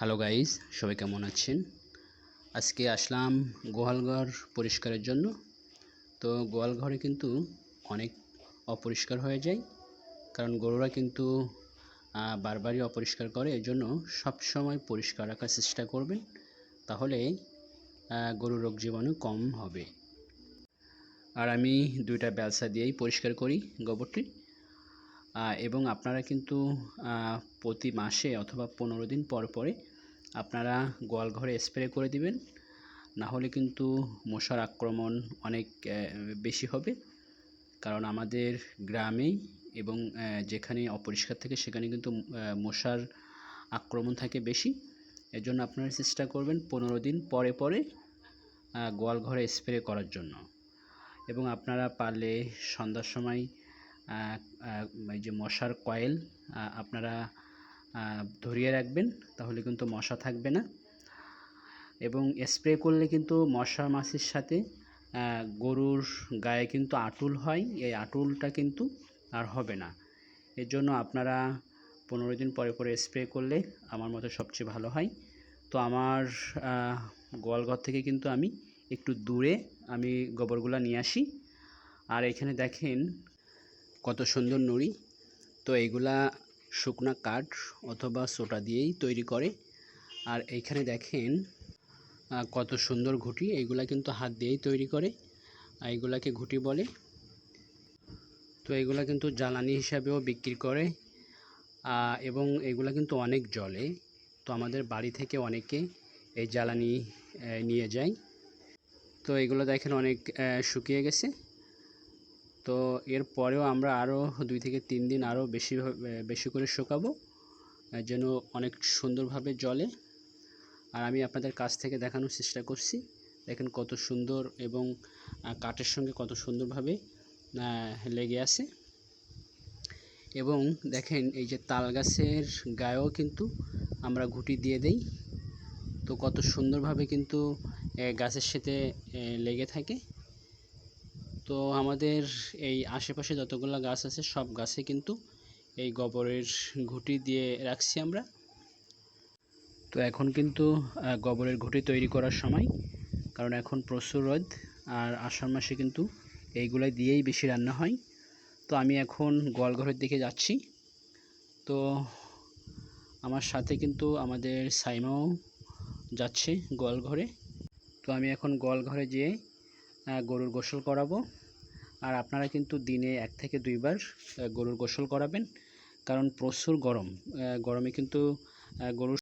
Hello guys সবাই কেমন আছেন? আজকে আসলাম গোয়ালঘর পরিষ্কারের জন্য। তো গোয়ালঘরে কিন্তু অনেক অপরিষ্কার হয়ে যায়। কারণ গরুরা কিন্তু বারবারই অপরিষ্কার করে। এই জন্য সবসময় পরিষ্কার রাখার চেষ্টা করবেন। তাহলে গরুর রোগ জীবাণু কম হবে। আর আমি দুইটা ব্যালসা দিয়েই পরিষ্কার করি গোবরটি। এবং আপনারা কিন্তু প্রতি মাসে অথবা পনেরো দিন পর পরে আপনারা গোয়াল ঘরে স্প্রে করে দিবেন। না হলে কিন্তু মশার আক্রমণ অনেক বেশি হবে। কারণ আমাদের গ্রামে এবং যেখানে অপরিষ্কার থাকে সেখানে কিন্তু মশার আক্রমণ থাকে বেশি। এর জন্য আপনারা চেষ্টা করবেন পনেরো দিন পরে পরে আহ, গোয়াল ঘরে স্প্রে করার জন্য। এবং আপনারা পারলে সন্ধ্যার সময় এই যে মশার কয়েল আপনারা ধরিয়ে রাখবেন, তাহলে কিন্তু মশা থাকবে না। এবং স্প্রে করলে কিন্তু মশা মাছির সাথে গরুর গায়ে কিন্তু আঁটুল হয়, এই আঁটুলটা কিন্তু আর হবে না। এর জন্য আপনারা পনেরো দিন পরে পরে স্প্রে করলে আমার মতে সবচেয়ে ভালো হয়। তো আমার গোয়ালঘর থেকে কিন্তু আমি একটু দূরে আমি গোবরগুলো নিয়ে আসি। আর এখানে দেখেন কত সুন্দর নুড়ি। তো এইগুলা শুকনা কাঠ অথবা সোটা দিয়েই তৈরি করে। আর এইখানে দেখেন কত সুন্দর ঘুটি। এইগুলা কিন্তু হাত দিয়েই তৈরি করে। এইগুলাকে ঘুটি বলে। তো এগুলা কিন্তু জ্বালানি হিসাবেও বিক্রি করে। এবং এগুলা কিন্তু অনেক জলে তো আমাদের বাড়ি থেকে অনেকে এই জ্বালানি নিয়ে যায়। তো এগুলো দেখেন অনেক শুকিয়ে গেছে। তো এর পরেও আমরা আরও দুই থেকে তিন দিন আরও বেশি বেশি করে শুকাবো যেন অনেক সুন্দরভাবে জলে। আর আমি আপনাদের কাছ থেকে দেখানোর চেষ্টা করছি, দেখেন কত সুন্দর এবং কাঠের সঙ্গে কত সুন্দরভাবে লেগে আছে। এবং দেখেন এই যে তাল গাছের গায়েও কিন্তু আমরা ঘুঁটি দিয়ে দেই, তো কত সুন্দরভাবে কিন্তু গাছের সাথে লেগে থাকে। তো আমাদের এই আশেপাশে যতগুলো গাছ আছে, সব গাছে কিন্তু এই গোবরের ঘুঁটি দিয়ে রাখছি আমরা। তো এখন কিন্তু গোবরের ঘুঁটি তৈরি করার সময়, কারণ এখন প্রচুর রোদ, আর আষাঢ় মাসে কিন্তু এইগুলাই দিয়েই বেশি রান্না হয়। তো আমি এখন গোয়ালঘরের দিকে যাচ্ছি। তো আমার সাথে কিন্তু আমাদের সাইমাও যাচ্ছে গোয়ালঘরে। তো আমি এখন গোয়ালঘরে যেয়ে গরুর গোসল করাবো। আর আপনারা কিন্তু দিনে এক থেকে দুইবার গরুর গোসল করাবেন। কারণ প্রচুর গরম। গরমে কিন্তু গরুর